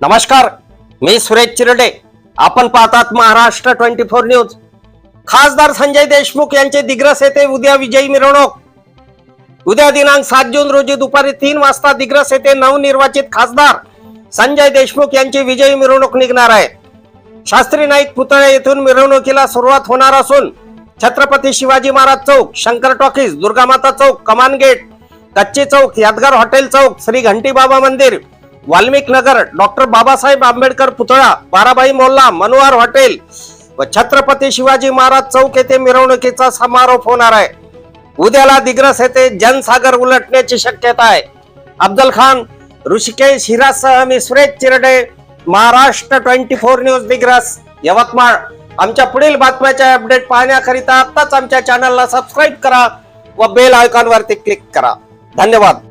नमस्कार मी सुरेश चिरडे. आपण पाहतात महाराष्ट्र ट्वेंटी फोर न्यूज. खासदार संजय देशमुख यांचे दिग्रस येथे उद्या विजयी मिरवणूक. उद्या दिनांक सात जून रोजी दुपारी तीन वाजता दिग्रस येथे नवनिर्वाचित खासदार संजय देशमुख यांची विजयी मिरवणूक निघणार आहे. शास्त्री नाईक पुतळे येथून मिरवणुकीला सुरुवात होणार असून छत्रपती शिवाजी महाराज चौक शंकर टॉकीज दुर्गामाता चौक कमान गेट कच्ची चौक यादगार हॉटेल चौक श्री घंटी बाबा मंदिर वाल्मिक नगर डॉक्टर बाबासाहेब आंबेडकर पुतळा बाराबाई मोल्ला मनोहर हॉटेल व छत्रपती शिवाजी महाराज चौक येथे मिरवणुकीचा समारोप होणार आहे. उद्याला दिग्रस येथे जनसागर उलटण्याची शक्यता आहे. अब्दल खान ऋषिकेश हिरासह मी Suresh Chirade Maharashtra twenty four news Digras Yavatmal. आमच्या पुढील बातम्याच्या अपडेट पाहण्याकरिता आत्ताच आमच्या चॅनलला सबस्क्राईब करा व बेल आयकॉनवरती क्लिक करा. धन्यवाद.